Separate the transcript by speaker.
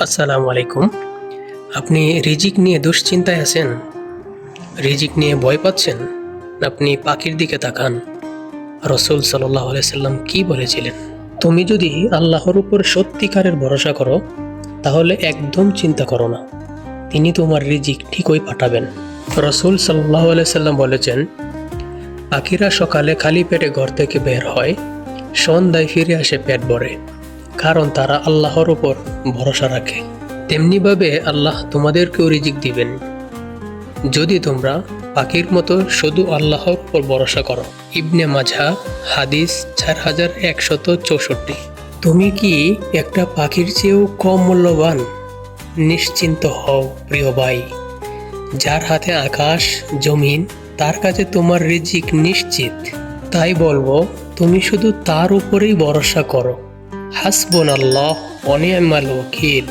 Speaker 1: আসসালামু আলাইকুম। আপনি রিজিক নিয়ে দুশ্চিন্তায় আছেন? রিজিক নিয়ে ভয় পাচ্ছেন? আপনি পাখির দিকে তাকান। রসুল সাল্লাহ সাল্লাম কি বলেছিলেন? তুমি যদি আল্লাহর উপর সত্যিকারের ভরসা করো, তাহলে একদম চিন্তা করো না। তিনি তোমার রিজিক ঠিকই পাঠাবেন। রসুল সাল্লাহ সাল্লাম বলেছেন, পাখিরা সকালে খালি পেটে ঘর থেকে বের হয়, সন্ধ্যায় ফিরে আসে পেট ভরে। কারণ তারা আল্লাহর উপর ভরসা রাখে। তেমনিভাবে আল্লাহ তোমাদেরকেও রিজিক দিবেন। যদি তোমরা পাখির মতো শুধু আল্লাহর উপর ভরসা করো। ইবনে মাঝা হাদিস চার হাজার একশত চৌষট্টি। তুমি কি একটা পাখির চেয়েও কম মূল্যবান? নিশ্চিন্ত হও, প্রিয় ভাই। যার হাতে আকাশ, জমিন, তার কাছে তোমার রিজিক নিশ্চিত। তাই বলব, তুমি শুধু তার উপরেই ভরসা করো। حسبنا الله ونعم الوكيل.